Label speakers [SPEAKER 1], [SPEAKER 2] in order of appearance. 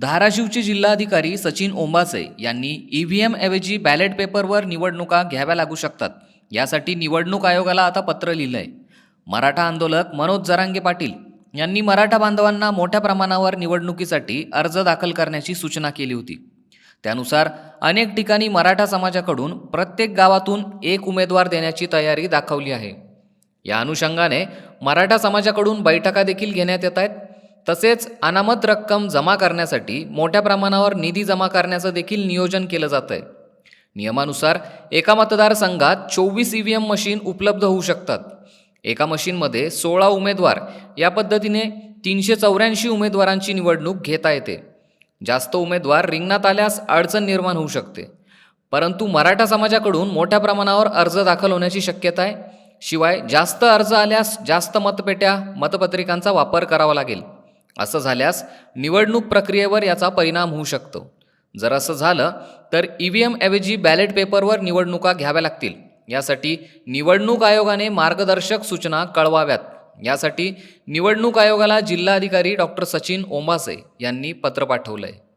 [SPEAKER 1] धाराशिवचे जिल्हाधिकारी सचिन ओंबासे यांनी E V M ऐवजी बॅलेट पेपरवर निवडणुका घ्याव्या लागू शकतात. यासाठी निवडणूक आयोगाला आता पत्र लिहिलंय. मराठा आंदोलक मनोज जरांगे पाटील यांनी मराठा बांधवांना मोठ्या प्रमाणावर निवडणुकीसाठी अर्ज दाखल करण्याची सूचना केली होती. त्यानुसार अनेक ठिकाणी मराठा समाजाकडून प्रत्येक गावातून एक उमेदवार देण्याची तयारी दाखवली आहे. या अनुषंगाने मराठा समाजाकडून बैठका देखील घेण्यात येत आहेत. तसेच अनामत रक्कम जमा करण्यासाठी मोठ्या प्रमाणावर निधी जमा करण्याचं देखील नियोजन केलं जातं आहे नियमानुसार एका मतदारसंघात चोवीस ई व्ही एम मशीन उपलब्ध होऊ शकतात. एका मशीनमध्ये सोळा उमेदवार या पद्धतीने तीनशे चौऱ्याऐंशी उमेदवारांची निवडणूक घेता येते. जास्त उमेदवार रिंगणात आल्यास अडचण निर्माण होऊ शकते. परंतु मराठा समाजाकडून मोठ्या प्रमाणावर अर्ज दाखल होण्याची शक्यता आहे. शिवाय जास्त अर्ज आल्यास जास्त मतपेट्या मतपत्रिकांचा वापर करावा लागेल. असं झाल्यास निवडणूक प्रक्रियेवर याचा परिणाम होऊ शकतो. जर असं झालं तर ई व्ही एम ऐवजी बॅलेट पेपरवर निवडणुका घ्याव्या लागतील. यासाठी निवडणूक आयोगाने मार्गदर्शक सूचना कळवाव्यात. यासाठी निवडणूक आयोगाला जिल्हाधिकारी डॉक्टर सचिन ओंबासे यांनी पत्र पाठवलं आहे